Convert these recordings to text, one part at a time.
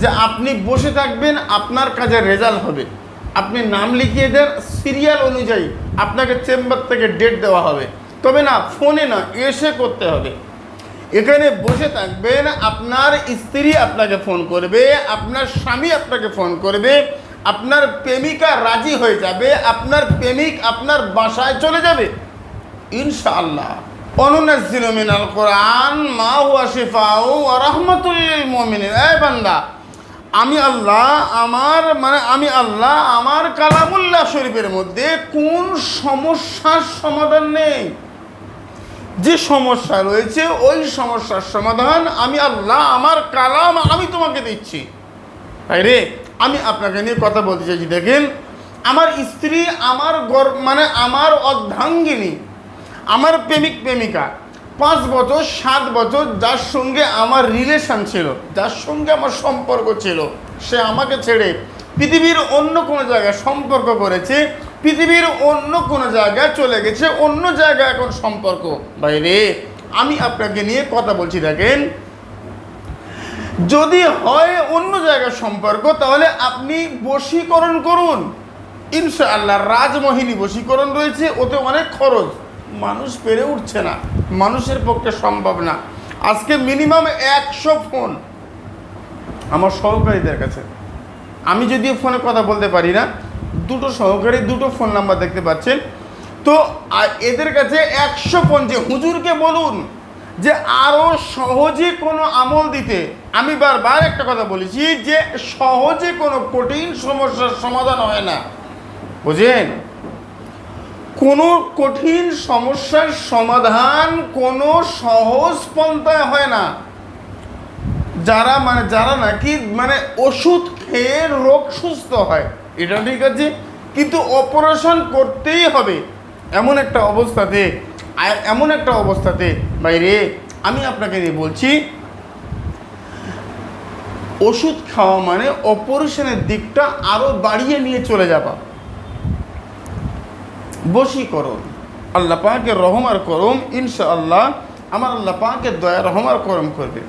যে আপনি বসে থাকবেন, আপনার কাজের রেজাল্ট হবে। আপনি নাম লিখিয়ে দেন, সিরিয়াল অনুযায়ী আপনাকে চেম্বার থেকে ডেট দেওয়া হবে। তবে না, ফোনে না, এসে করতে হবে। এখানে বসে থাকবেন, আপনার স্ত্রী আপনাকে ফোন করবে, আপনার স্বামী আপনাকে ফোন করবে, আপনার প্রেমিকা রাজি হয়ে যাবে, আপনার প্রেমিক আপনার বাসায় চলে যাবে। ইনশাআল্লাহ। অনুনাজ্জিলু মিনাল কোরআন, মা হুয়া শিফাউ ওয়া রাহমাতুল লিল মুমিনিন। এই বান্দা আমি আল্লাহ আমার মানে আমি আল্লাহ আমার কালামুল্লাহ শরীফের মধ্যে কোন সমস্যার সমাধান নেই। যে সমস্যা রয়েছে, ওই সমস্যার সমাধান আমি আল্লাহ আমার কালাম আমি তোমাকে দিচ্ছি। তাই রে, আমি আপনাকে নিয়ে কথা বলতে চাইছি, দেখেন, আমার স্ত্রী, আমার গর মানে আমার অর্ধাঙ্গিনী, আমার প্রেমিক, প্রেমিকা পাঁচ বছর, সাত বছর যার সঙ্গে আমার রিলেশন ছিল, যার সঙ্গে আমার সম্পর্ক ছিল, সে আমাকে ছেড়ে পৃথিবীর অন্য কোনো জায়গায় সম্পর্ক করেছে, পৃথিবীর অন্য কোনো জায়গায় চলে গেছে, অন্য জায়গায় এখন সম্পর্ক। বাইরে, আমি আপনাকে নিয়ে কথা বলছি, দেখেন। যদি হয় অন্য জায়গার সম্পর্ক, তাহলে আপনি বশীকরণ করুন। ইনশাআল্লাহ রাজমোহিনী বশীকরণ রয়েছে, ওতে অনেক খরচ। মানুষ পেরে উঠছে না, মানুষের পক্ষে সম্ভব না। আজকে মিনিমাম একশো ফোন আমার সহকারীদের কাছে। আমি যদিও ফোনে কথা বলতে পারি না, দুটো সহকারী, দুটো ফোন নাম্বার দেখতে পাচ্ছেন। তো এদের কাছে একশো ফোন যে হুজুরকে বলুন, যে আরও সহজে কোনো আমল দিতে, আমি বারবার একটা কথা বলেছি যে সহজে কোনো কঠিন সমস্যার সমাধান হয় না। বুঝেন? কোনো কঠিন সমস্যার সমাধান কোনো সহজ পন্থায় হয় না। যারা মানে যারা নাকি মানে ওষুধ খেয়ে রোগ সুস্থ হয়, এটা ঠিক আছে, কিন্তু অপারেশন করতেই হবে। এমন একটা অবস্থাতে এমন একটা অবস্থাতে, বাইরে আমি আপনাকে বলছি, ওষুধ খাওয়া মানে অপারেশনের দিকটা আরও বাড়িয়ে নিয়ে চলে যাবা বশীকরণ। আল্লাহ রহম আর করম, ইনশাআল্লাহ আমার আল্লাহ পাকে দয়া রহম আর করম করবে।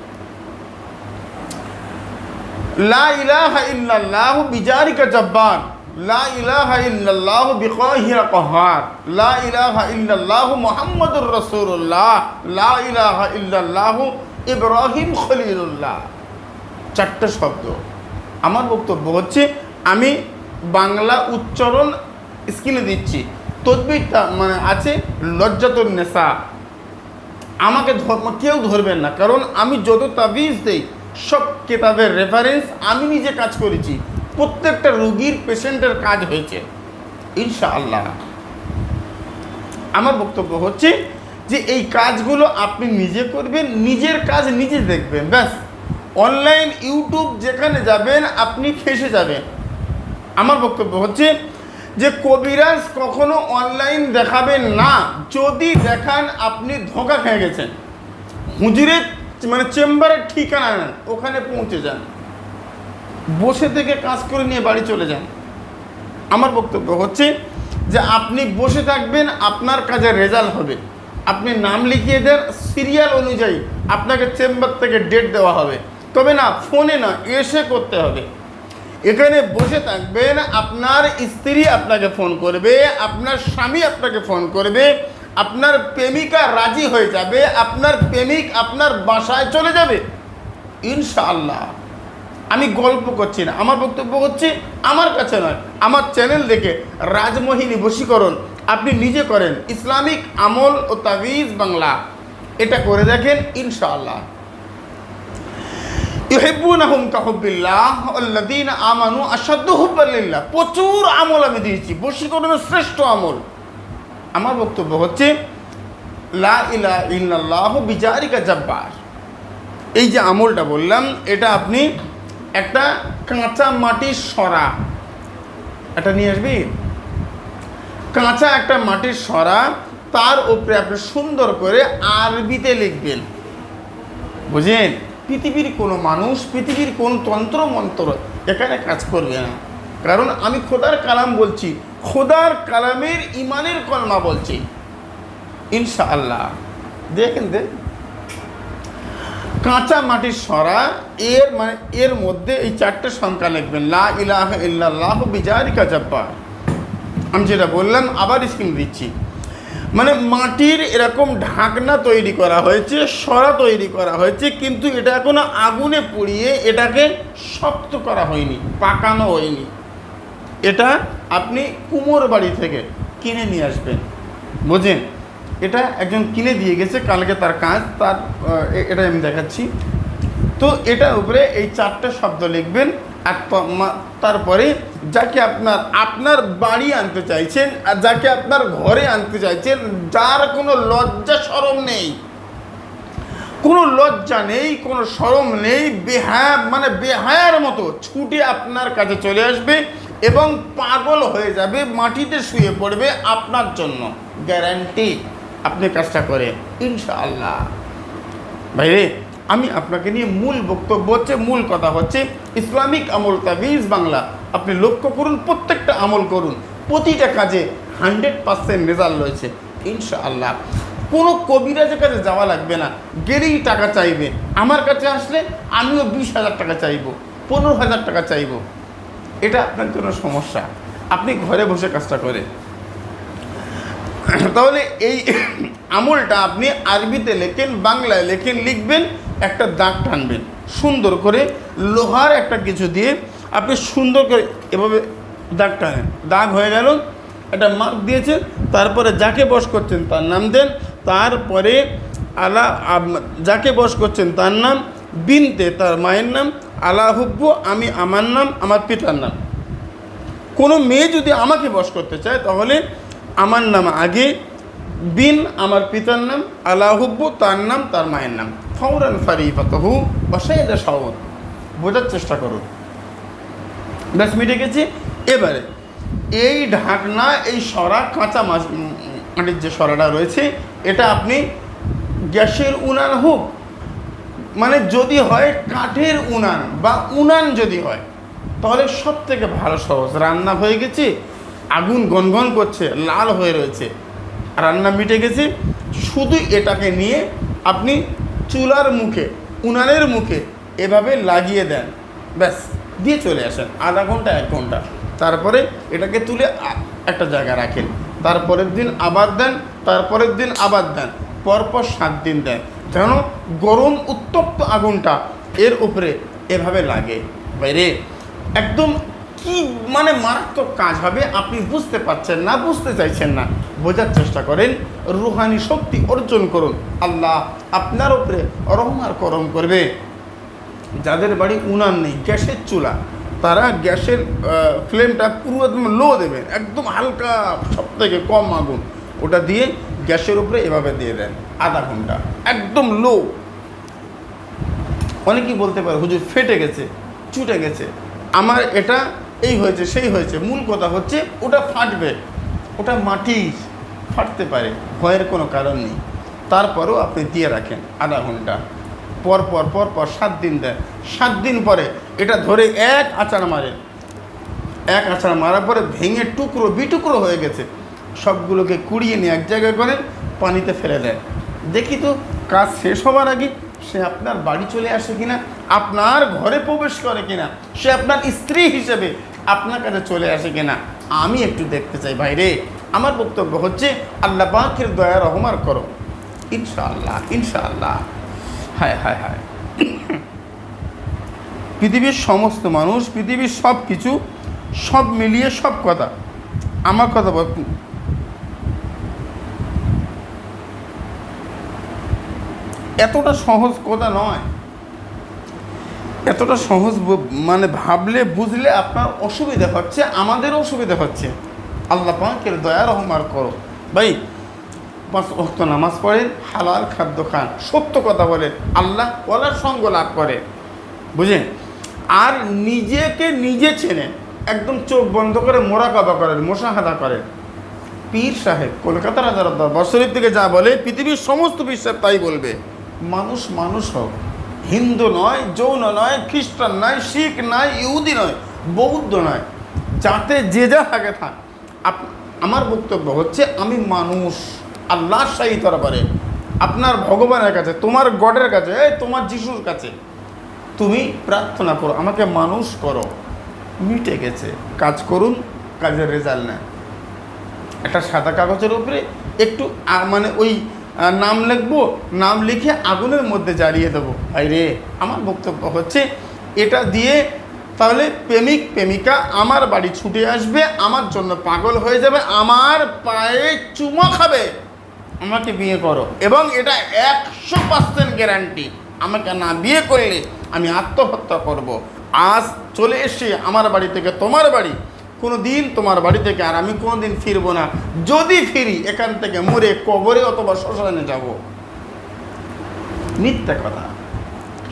লা ইলাহা ইল্লাল্লাহু বিজারিকা জব্বার। লা ইলাহা ইল্লাল্লাহু বিকাহিরা কহার। লা ইলাহা ইল্লাল্লাহু মুহাম্মাদুর রাসূলুল্লাহ। লা ইলাহা ইল্লাল্লাহু ইব্রাহিম খলিলুল্লাহ। চারটে শব্দ। আমার বক্তব্য হচ্ছে, আমি বাংলা উচ্চারণ স্কিলে দিচ্ছি। তদ্বিরটা মানে আছে লজ্জাতুন নেশা। আমাকে ধর্ম কেউ ধরবেন না, কারণ আমি যত তাবিজ দেই, সব কেতাবের রেফারেন্স আমি নিজে কাজ করেছি। প্রত্যেকটা রুগীর পেশেন্টের কাজ হয়েছে। ইনশাআল্লাহ। আমার বক্তব্য হচ্ছে যে এই কাজগুলো আপনি নিজে করবেন, নিজের কাজ নিজে দেখবেন, ব্যাস। অনলাইন ইউটিউব যেখানে যাবেন, আপনি ফেসে যাবেন। আমার বক্তব্য হচ্ছে যে কবিরাজ কখনো অনলাইন দেখাবেন না, যদি দেখান আপনি ধোকা খেয়ে গেছেন। হুজুরের মানে চেম্বারের ঠিকানা নেন ওখানে পৌঁছে যান। বসে থেকে কাজ করে নিয়ে বাড়ি চলে যান। আমার বক্তব্য হচ্ছে যে আপনি বসে থাকবেন, আপনার কাজের রেজাল্ট হবে। আপনি নাম লিখিয়ে দেন সিরিয়াল অনুযায়ী আপনাকে চেম্বার থেকে ডেট দেওয়া হবে। তবে না ফোনে না, এসে করতে হবে। এখানে বসে থাকবেন, আপনার স্ত্রী আপনাকে ফোন করবে, আপনার স্বামী আপনাকে ফোন করবে, আপনার প্রেমিকা রাজি হয়ে যাবে, আপনার প্রেমিক আপনার বাসায় চলে যাবে। ইনশাআল্লাহ। আমি গল্প করছি না, আমার বক্তব্য হচ্ছে আমার কাছে নয়, আমার চ্যানেল দেখে রাজমোহিনী বশীকরণ আপনি নিজে করেন। ইসলামিক আমল ও তাবিজ বাংলা। এটা করে দেখেন, ইনশাআল্লাহ। ইউহিব্বুনাহুম কাহুব্বিল্লাহ আল্লাযীন আমানু আশাদ্দু হুব্বান লিল্লাহ। প্রচুর আমল আমি দিয়েছি, বশীকরণের শ্রেষ্ঠ আমল। আমার বক্তব্য হচ্ছে, লা ইলা ইল্লাল্লাহু বিজারিকা জাব্বার। এই যে আমলটা বললাম, এটা আপনি একটা কাঁচা মাটির সরা, এটা নিয়ে আসবি? কাঁচা একটা মাটির সরা, তার উপরে আপনি সুন্দর করে আরবিতে লিখবেন। বুঝলেন পৃথিবীর কোনো মানুষ, পৃথিবীর কোন তন্ত্র মন্ত্র এখানে কাজ করবে না। কারণ আমি খোদার কালাম বলছি, খোদার কালামের ইমানের কলমা বলছি। ইনশাআল্লাহ। দেখেন দেখ কাঁচা মাটির সরা, এর মানে এর মধ্যে এই চারটে সংখ্যা লিখবেন। লা ইলাহ ইল্লাল্লাহ বিজারি কাজাব্বা আমি যেটা বললাম, আবার স্কিম দিচ্ছি। মানে মাটির এরকম ঢাকনা তৈরি করা হয়েছে, সরা তৈরি করা হয়েছে, কিন্তু এটা কোনো আগুনে পুড়িয়ে এটাকে শক্ত করা হয়নি, পাকানো হয়নি। এটা আপনি কুমোর বাড়ি থেকে কিনে নিয়ে আসবেন বোঝেন এটা একজন কিনে দিয়ে গেছে, কালকে তার কাজ, তার এটা আমি দেখাচ্ছি। তো এটার উপরে এই চারটে শব্দ লিখবেন মা- তারপরে যাকে আপনার আপনার বাড়ি আনতে চাইছেন, আর যাকে আপনার ঘরে আনতে চাইছেন, যার কোনো লজ্জা সরম নেই। কোনো লজ্জা নেই, কোনো সরম নেই, বেহা মানে বেহায়ার মতো ছুটে আপনার কাছে চলে আসবে এবং পাগল হয়ে যাবে, মাটিতে শুয়ে পড়বে আপনার জন্য। গ্যারান্টি আপনি কাজটা করে ইনশাআল্লাহ। ভাইরে আমি আপনাকে নিয়ে মূল বক্তব্য হচ্ছে, মূল কথা হচ্ছে, ইসলামিক আমল তাবিজ বাংলা। আপনি লক্ষ্য করুন, প্রত্যেকটা আমল করুন, প্রতিটা কাজে হান্ড্রেড পার্সেন্ট রেজাল্ট রয়েছে, ইনশাআল্লাহ। কোনো কবিরাজের কাছে যাওয়া লাগবে না, গেলেই টাকা চাইবে। আমার কাছে আসলে আমিও বিশ হাজার টাকা চাইব, পনেরো হাজার টাকা চাইব। এটা আপনার জন্য সমস্যা। আপনি ঘরে বসে কাজটা করে তাহলে এই আমলটা আপনি আরবিতে লেখেন, বাংলায় লেখেন, লিখবেন একটা দাগ টানবেন। সুন্দর করে লোহার একটা কিছু দিয়ে আপনি সুন্দর করে এভাবে দাগ টানেন। দাগ হয়ে গেল, একটা মার্ক দিয়েছে তারপরে যাকে বস করছেন তার নাম দেন, তারপরে আলা যাকে বস করছেন তার নাম, বিনতে তার মায়ের নাম, আলা হুব্বু, আমি আমার নাম, আমার পিতার নাম। কোনো মেয়ে যদি আমাকে বশ করতে চায়, তাহলে আমার নাম আগে, বিন আমার পিতার নাম আলাহুব্বু তার নাম, তার মায়ের নাম। ফৌরান ফারি পাতহু বসাইদা সহদ বোঝার চেষ্টা করুন। ব্যাস, মিটে গেছি। এবারে, এই ঢাকনা, এই সরা, কাঁচা মাছ মাটির যে সরাটা রয়েছে, এটা আপনি গ্যাসের উনান হোক মানে যদি হয় কাঠের উনান বা উনান যদি হয়, তাহলে সব থেকে ভালো সহজ। রান্না হয়ে গেছে, আগুন গনগন করছে, লাল হয়ে রয়েছে। রান্না মিটে গেছে। শুধু এটাকে নিয়ে আপনি চুলার মুখে, উনানের মুখে এভাবে লাগিয়ে দেন। ব্যাস, দিয়ে চলে আসেন, আধা ঘণ্টা, এক ঘণ্টা। তারপরে এটাকে তুলে একটা জায়গায় রাখেন। তারপরের দিন আবার দেন, তারপরের দিন আবার দেন, পরপর সাত দিন দেন। যেন গরম, উত্তপ্ত আগুনটা এর উপরে এভাবে লাগে। বাইরে, একদম কি মানে মারাত্মক কাজ হবে আপনি বুঝতে পারছেন না, বুঝতে চাইছেন না। বোঝার চেষ্টা করেন, রুহানি শক্তি অর্জন করুন। আল্লাহ আপনার উপরে রহমার করম করবে। যাদের বাড়ি উনান নেই, গ্যাসের চুলা, তারা গ্যাসের ফ্লেমটা পুরো একদম লো দেবেন, একদম হালকা সব থেকে কম আগুন। ওটা দিয়ে গ্যাসের উপরে এভাবে দিয়ে দেন, আধা ঘণ্টা, একদম লো। অনেকেই বলতে পারে, হুজুর, ফেটে গেছে, চুটে গেছে। আমার এটা এই হয়েছে, সেই হয়েছে। মূল কথা হচ্ছে, ওটা ফাটবে। ওটা মাটি ফাটতে পারে, ভয়ের কোনো কারণ নেই। তারপরও আপনি দিয়ে রাখেন আধা ঘণ্টা। পর পর পর পর, সাত দিন দেন। সাত দিন পরে এটা ধরে এক আচার মারেন এক আছাড় মারার পরে ভেঙে টুকরো বিটুকরো হয়ে গেছে। সবগুলোকে কুড়িয়ে নিয়ে এক জায়গায় করেন, পানিতে ফেলে দেন। দেখি তো, কাজ শেষ হওয়ার আগে সে আপনার বাড়ি চলে আসে কিনা, আপনার ঘরে প্রবেশ করে কিনা, সে আপনার স্ত্রী হিসেবে আপনার কাছে চলে আসে কিনা? আমি একটু দেখতে চাই ভাইরে। আমার বক্তব্য হচ্ছে, আল্লাহ পাকের দয়া রহমার করো। ইনশাআল্লাহ ইনশাআল্লাহ। হায় হায় হায়। পৃথিবীর সমস্ত মানুষ, পৃথিবীর সব কিছু, সব মিলিয়ে সব কথা। আমার কথা এতটা সহজ কথা নয়। এতটা সহজ মানে ভাবলে, বুঝলে আপনার অসুবিধা হচ্ছে আমাদের অসুবিধা হচ্ছে। আল্লাহ পাকের দয়া রহমার করো ভাই, পাঁচ অক্ত নামাজ পড়েন, হালাল খাদ্য খান। সত্য কথা বলেন আল্লাহ ওলার সঙ্গ লাভ করে। বুঝলেন? আর নিজেকে নিজে চেনেন। একদম চোখ বন্ধ করে মোরাকাবা করেন, মোশাহাদা করেন। পীর সাহেব, কলকাতার দরবার শরীফ থেকে যা বলে, পৃথিবীর সমস্ত সাহেব তাই বলবে। মানুষ মানুষ হোক হিন্দু নয় যৌন নয়, খ্রিস্টান নয়, শিখ নয়, ইহুদি নয়, বৌদ্ধ নয়। যাতে যে যা থাকে থাক। আমার বক্তব্য হচ্ছে, আমি মানুষ। আল্লাহ শাহী তরবারে আপনার ভগবানের কাছে, তোমার গডের কাছে তোমার যিশুর কাছে। তুমি প্রার্থনা করো, আমাকে মানুষ করো। মিটে গেছে। কাজ করুন, কাজের রেজাল্ট নেয় একটা সাদা কাগজের উপরে একটু মানে ওই নাম লিখব, নাম লিখে আগুনের মধ্যে জ্বালিয়ে দেবো। রে আমার বক্তব্য হচ্ছে এটা দিয়ে তাহলে প্রেমিক, প্রেমিকা আমার বাড়ি ছুটে আসবে, আমার জন্য পাগল হয়ে যাবে, আমার পায়ে চুমো খাবে। আমাকে বিয়ে করো। এবং এটা একশো পার্সেন্ট গ্যারান্টি আমাকে না বিয়ে করলে আমি আত্মহত্যা করব। আজ চলে এসে আমার বাড়ি থেকে তোমার বাড়ি কোনো দিন তোমার বাড়ি থেকে আর আমি কোনো দিন ফিরবো না। যদি ফিরি, এখান থেকে মরে কবরে অথবা শ্মশানে যাব। মিথ্যা কথা।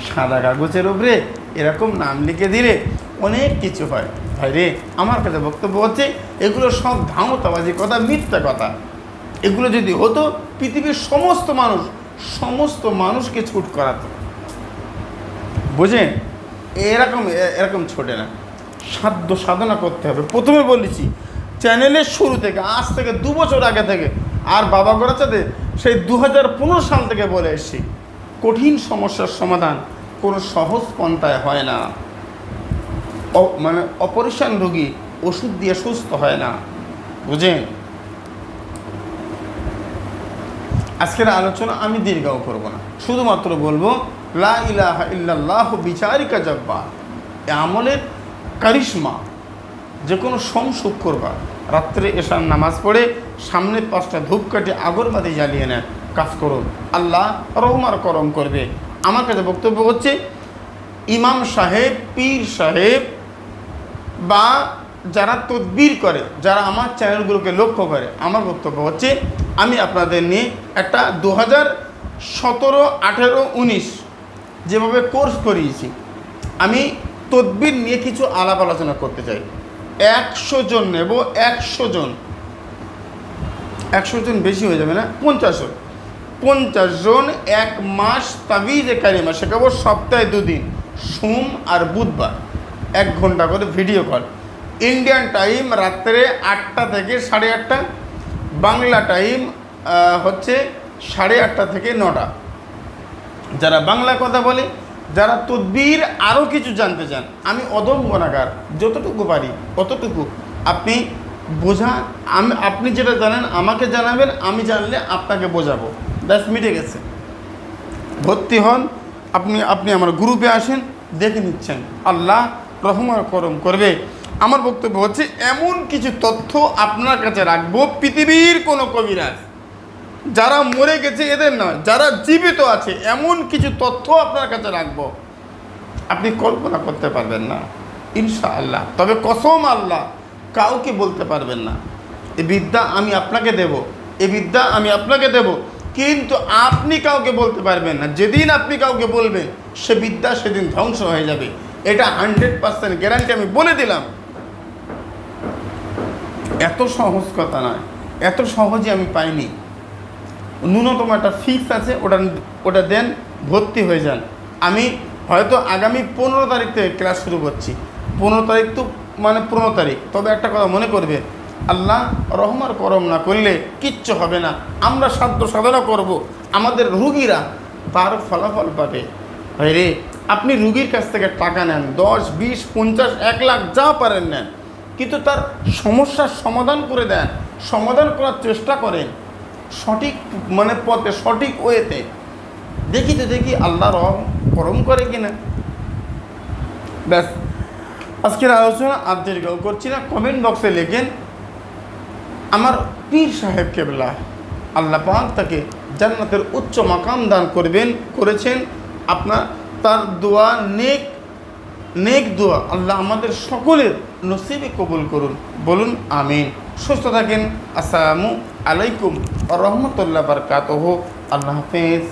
সাদা কাগজের উপরে এরকম নাম লিখে দিলে অনেক কিছু হয়। ভাই রে, আমার কাছে বক্তব্য হচ্ছে, এগুলো সব ধামতাবাজি কথা, মিথ্যা কথা। এগুলো যদি হতো, পৃথিবীর সমস্ত মানুষ, সমস্ত মানুষকে ছুট করাতো। বুঝেন? এরকম এরকম ছোটে না। সাধ্য সাধনা করতে হবে। প্রথমে বলেছি চ্যানেলের শুরু থেকে, আজ থেকে দু বছর আগে থেকে, আর বাবা গোড়াচাঁদে সেই দু হাজার পনেরো সাল থেকে বলে এসেছি, কঠিন সমস্যার সমাধান কোনো সহজ পন্থায় হয় না। মানে অপারেশন রোগী ওষুধ দিয়ে সুস্থ হয় না। বুঝেন আজকের আলোচনা আমি দীর্ঘাও করব না। শুধুমাত্র বলব, লা ইলাহা ইল্লাল্লাহ বিচারিকা জব্বা আমলের কারিশমা যে কোনো সোম শুক্রবার, রাত্রে এসার নামাজ পড়ে সামনে পাঁচটা ধূপকাঠি আগরবাতি জ্বালিয়ে নেন কাজ করুন। আল্লাহ রহমার করম করবে। আমার কাছে বক্তব্য হচ্ছে, ইমাম সাহেব, পীর সাহেব বা যারা তদবির করে, যারা আমার চ্যানেলগুলোকে লক্ষ্য করে, আমার বক্তব্য হচ্ছে, আমি আপনাদের নিয়ে একটা দু হাজার সতেরো আঠেরো উনিশ যেভাবে কোর্স করিয়েছি, আমি তদবির নিয়ে কিছু আলাপ আলোচনা করতে চাই। একশো জন নেব, একশো জন। একশো জন বেশি হয়ে যাবে না? পঞ্চাশ জন। পঞ্চাশ জন এক মাস তাবিজে কারিমা শেখাবো সপ্তাহে দুদিন, সোম আর বুধবার। এক ঘণ্টা করে ভিডিও কল। ইন্ডিয়ান টাইম রাত্রে আটটা থেকে সাড়ে আটটা, বাংলা টাইম হচ্ছে সাড়ে আটটা থেকে নটা। যারা বাংলা কথা বলে যারা তদ্বির আরও কিছু জানতে চান, আমি অদম গণাগার যতটুকু পারি, অতটুকু। আপনি বোঝা আমি আপনি যেটা জানেন, আমাকে জানাবেন, আমি জানলে আপনাকে বোঝাবো। ব্যাস, মিটে গেছে। ভর্তি হন। আপনি আপনি আমার গ্রুপে আসেন, দেখে নিচ্ছেন। আল্লাহ রহমান করম করবে। আমার বক্তব্য হচ্ছে, এমন কিছু তথ্য আপনার কাছে রাখব, পৃথিবীর কোনো কবিরাজ। যারা মরে গেছে এদের নয়, যারা জীবিত আছে, এমন কিছু তথ্য আপনার কাছে রাখব। আপনি কল্পনা করতে পারবেন না। ইনশা আল্লাহ তবে কসম আল্লাহ, কাউকে বলতে পারবেন না। এ বিদ্যা আমি আপনাকে দেব, এ বিদ্যা আমি আপনাকে দেব, কিন্তু আপনি কাউকে বলতে পারবেন না। যেদিন আপনি কাউকে বলবেন, সে বিদ্যা সেদিন ধ্বংস হয়ে যাবে। এটা হান্ড্রেড পার্সেন্ট গ্যারান্টি আমি বলে দিলাম। এত সহজ কথা নয়। এত সহজে আমি পাইনি। ন্যূনতম একটা ফিক্স আছে, ওটা ওটা দেন, ভর্তি হয়ে যান। আমি হয়তো আগামী পনেরো তারিখ থেকে ক্লাস শুরু করছি। পনেরো তারিখ তো মানে পনেরো তারিখ। তবে একটা কথা মনে করবে, আল্লাহ রহমার করম না করলে কিচ্ছু হবে না। আমরা সাধ্য সাধনা করব। আমাদের রুগীরা তার ফলাফল পাবে। রে, আপনি রুগীর কাছ থেকে টাকা নেন, দশ, বিশ, পঞ্চাশ, এক লাখ যা পারেন নেন। কিন্তু তার সমস্যার সমাধান করে দেন, সমাধান করার চেষ্টা করেন। সঠিক মানে পথে, সঠিক ওয়েতে। দেখি তো, দেখি আল্লাহ রহম করম করে কিনা। ব্যাস, আজকের আলোচনা আর দীর্ঘ করছি না। কমেন্ট বক্সে লেখেন, আমার পীর সাহেব কেবলা, আল্লাহ পাক তাকে জান্নাতের উচ্চ মাকাম দান করবেন, করেছেন। আপনার, তার দোয়া নেক নেক দোয়া আল্লাহ আমাদের সকলের নসিবে কবুল করুন। বলুন, আমিন। সুস্থ থাকেন। আসসালামু আলাইকুম। রহমতুল্লাহ বারকাত আল্লাহ হাফেজ।